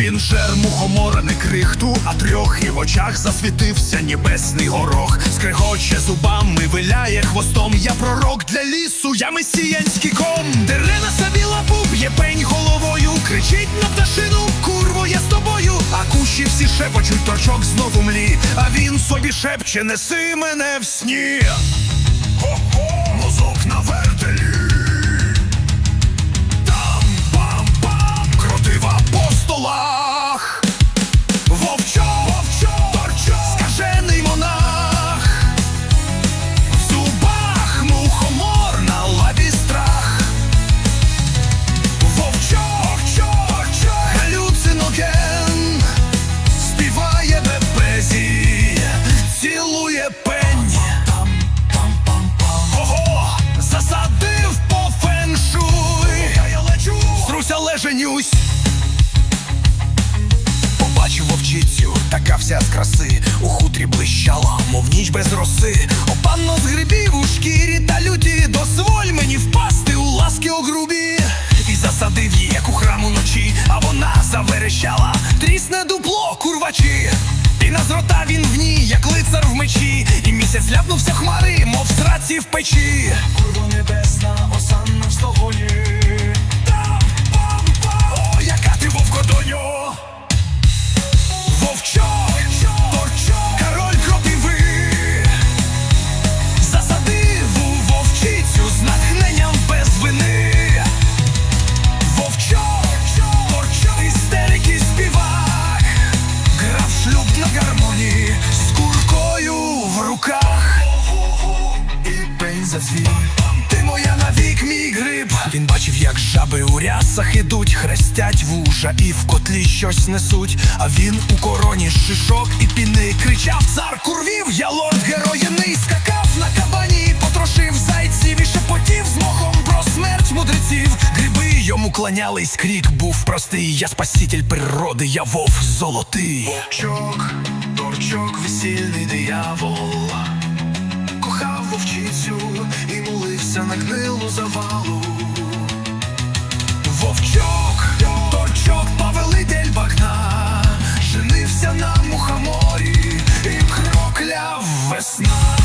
Він жер мухомора не крихту, а трьох і в очах засвітився небесний горох. Скригоче зубами, виляє хвостом. Я пророк для лісу, я месіянський ком. Дерена савіла буб, є пень головою. Кричить на пташину, курво, я з тобою. А кущі всі шепочуть, торчок знову млі. А він собі шепче, неси мене в сні. Хо-хо, мозок на вертелі. Леженюсь. Побачив вовчицю, така вся з краси, у хутрі блищала, мов ніч без роси. Опанно з грибів у шкірі та люті, дозволь мені впасти у ласки огрубі. І засадив її, як у храм уночі, а вона заверещала, трісне дупло, курвачі. І на зрота він в ній, як лицар в мечі, і місяць ляпнувся хмари, мов сраці в печі. Курво небесна, зацвів. ти моя навік, мій гриб. Він бачив, як жаби у рясах ідуть, хрестять вуша і в котлі щось несуть. А він у короні шишок і піни кричав цар курвів, я лорд героїний скакав на кабані, потрошив зайців і шепотів з мохом про смерть мудреців. Гриби йому кланялись, крік був простий. Я спаситель природи, я вовк золотий. Вовчок, торчок, весільний диявол. Кохав вовчицю і на гнилу завалу. Вовчок, торчок, повелитель багна, женився на мухоморі і крокляв весна.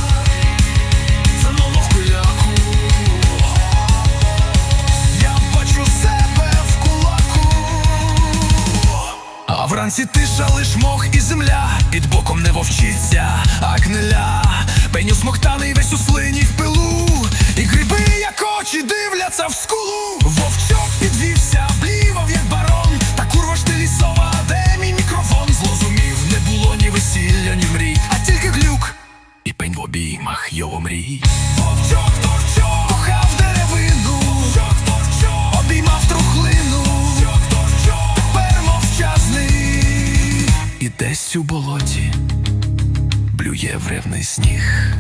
Вранці тиша лиш мох і земля, під боком не вовчиця, а гниля. Пеню смоктаний весь у Вовчок підвівся, блівав, як барон, та курва ж ти лісова, де мій мікрофон злозумів, не було ні весілля, ні мрій, а тільки глюк, і пень в обіймах його мрій. Вовчок, торчок, кохав деревину, Вовчок, торчок, обіймав трухлину, Вовчок, торчок, тепер. І десь у болоті блює вревний сніг.